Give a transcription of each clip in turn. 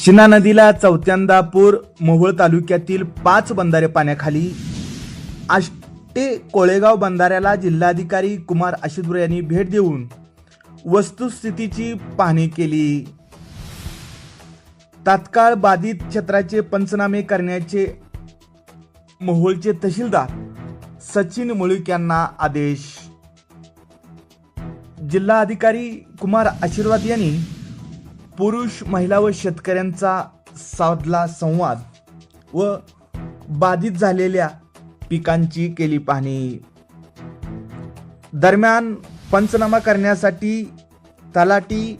शिना नदीला चौथ्यांदा पूर मोहोळ तालुक्यातील पाच बंधारे पाण्याखाली आष्टे कोळेगाव बंधाऱ्याला जिल्हाधिकारी कुमार आशिदुर यांनी भेट देऊन वस्तुस्थितीची पाहणी केली. तात्काळ बाधित क्षेत्राचे पंचनामे करण्याचे मोहोळचे तहसीलदार सचिन मुळीक यांना आदेश. जिल्हाधिकारी कुमार आशीर्वाद यांनी पुरुष महिला व शेतकऱ्यांचा साधला संवाद व बाधित झालेल्या पिकांची केली पाहणी. दरम्यान पंचनामा करण्यासाठी तलाटी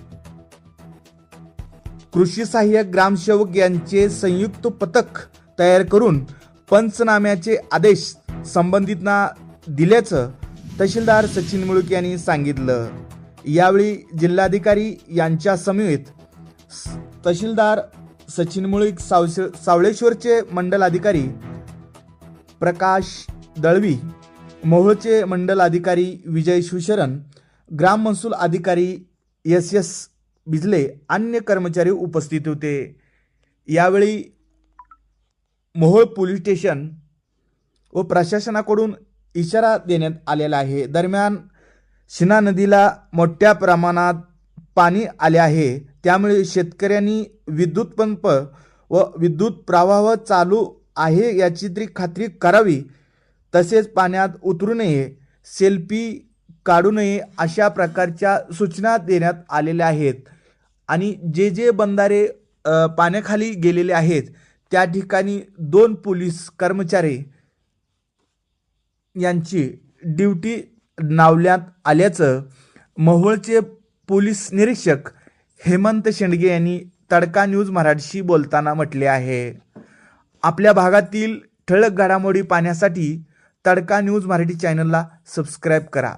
कृषी सहाय्यक ग्रामसेवक यांचे संयुक्त पथक तयार करून पंचनाम्याचे आदेश संबंधितना दिल्याचं तहसीलदार सचिन मुळुक यांनी सांगितलं. यावेळी जिल्हाधिकारी यांच्या समवेत तहसीलदार सचिन मुळीक सावशे सावळेश्वरचे मंडल अधिकारी प्रकाश दळवी मोहोळचे मंडल अधिकारी विजय शिवशरण ग्राम महसूल अधिकारी एस एस बिजले अन्य कर्मचारी उपस्थित होते. यावेळी मोहोळ पोलीस स्टेशन व प्रशासनाकडून इशारा देण्यात आलेला आहे. दरम्यान शिना नदीला मोठ्या प्रमाणात पाणी आले आहे. त्यामुळे शेतकऱ्यांनी विद्युत पंप व विद्युत प्रवाह चालू आहे याची तरी खात्री करावी. तसेच पाण्यात उतरू नये सेल्फी काढू नये अशा प्रकारच्या सूचना देण्यात आलेल्या आहेत. आणि जे जे बंधारे पाण्याखाली गेलेले आहेत त्या ठिकाणी दोन पोलीस कर्मचारी यांची ड्युटी नावल्यात आल्याचं मोहोळचे पोलीस निरीक्षक हेमंत शेंडगे यांनी तडका न्यूज मराठीशी बोलताना म्हटले आहे. आपल्या भागातील ठळक घडामोडी पाहण्यासाठी तडका न्यूज मराठी चॅनलला सबस्क्राईब करा.